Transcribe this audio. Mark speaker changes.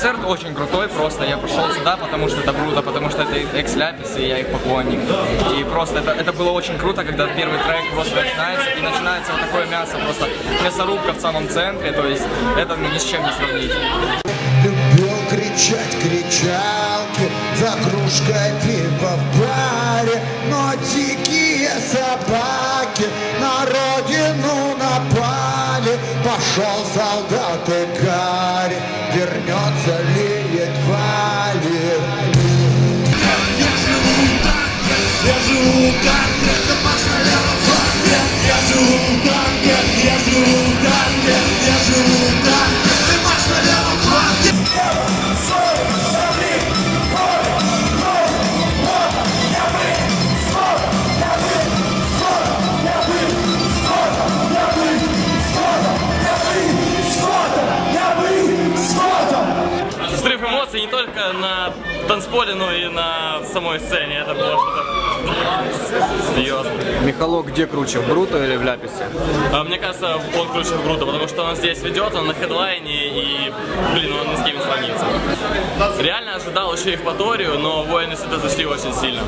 Speaker 1: концерт очень крутой, просто я пришел сюда, потому что это круто, потому что это экс и я их поклонник. И просто это, это было очень круто, когда первый трек просто начинается, и начинается вот такое мясо, просто мясорубка в самом центре, то есть это ни с чем не сравнить.
Speaker 2: Любил кричать кричалки За кружкой пива в баре Но дикие собаки На родину напали Пошел солдат Вернется ли едва ли
Speaker 3: Я живу так, я живу так, это
Speaker 4: не только на танцполе, но и на самой сцене. Это было что-то серьезно.
Speaker 5: Михалок где круче, в Бруто или в Ляписе?
Speaker 4: А Мне кажется, он круче в Грута, потому что он здесь ведет, он на хедлайне и, блин, он ни с кем не сравнится. Реально ожидал еще Евпаторию, но воины сюда зашли очень сильно.